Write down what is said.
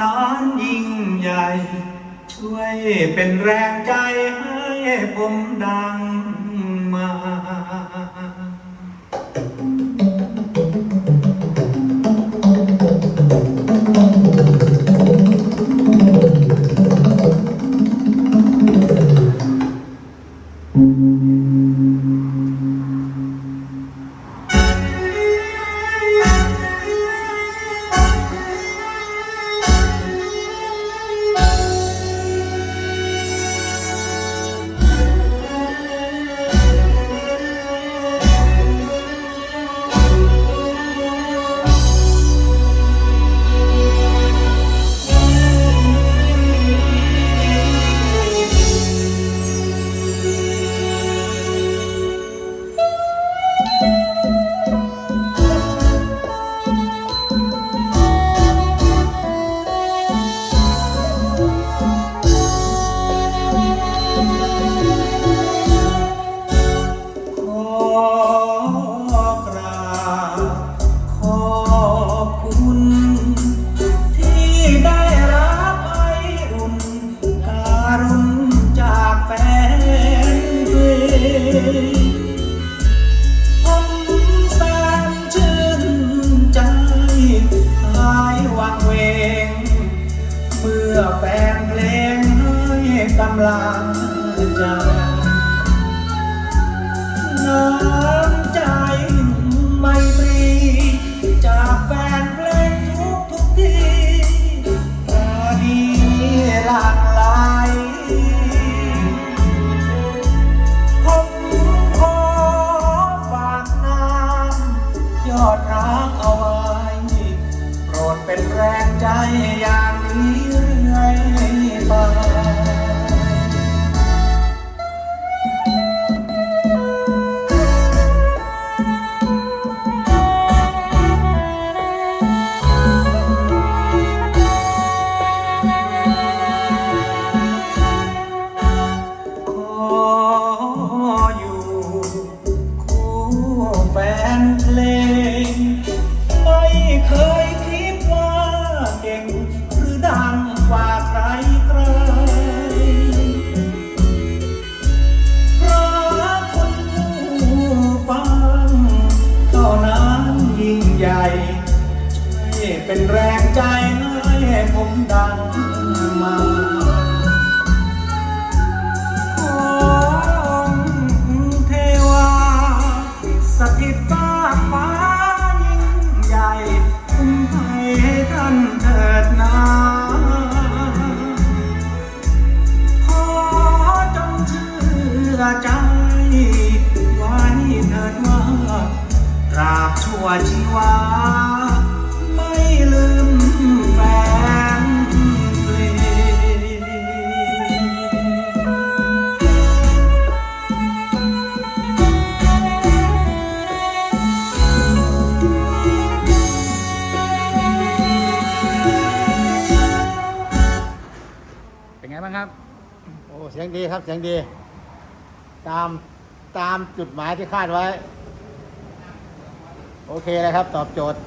นั้นยิ่งใหญ่ ช่วยเป็นแรงใจให้ผมดังำลังใจน้ำใจไม่ตรีจากแฟนเพลงทุกทุกที่ปราดีหลากหลายผมขอฝากน้ำยอดรักเอาไว้ โปรดเป็นแรงใจอย่างนี้ นเพลง ไม่เคยคิดว่าเก่งหรือดังกว่าใครใครเพราะคนผู้ฟังเท่านั้นยิ่งใหญ่เป็นแรงใจให้ผมดังมาของเทวาสถิตฟ้า ชีวา ไม่ลืมแฟนเพลงเป็นไงบ้างครับ โอ้ เสียงดีครับ เสียงดี ตาม ตามจุดหมายที่คาดไว้ โอเคเลยครับ ตอบโจทย์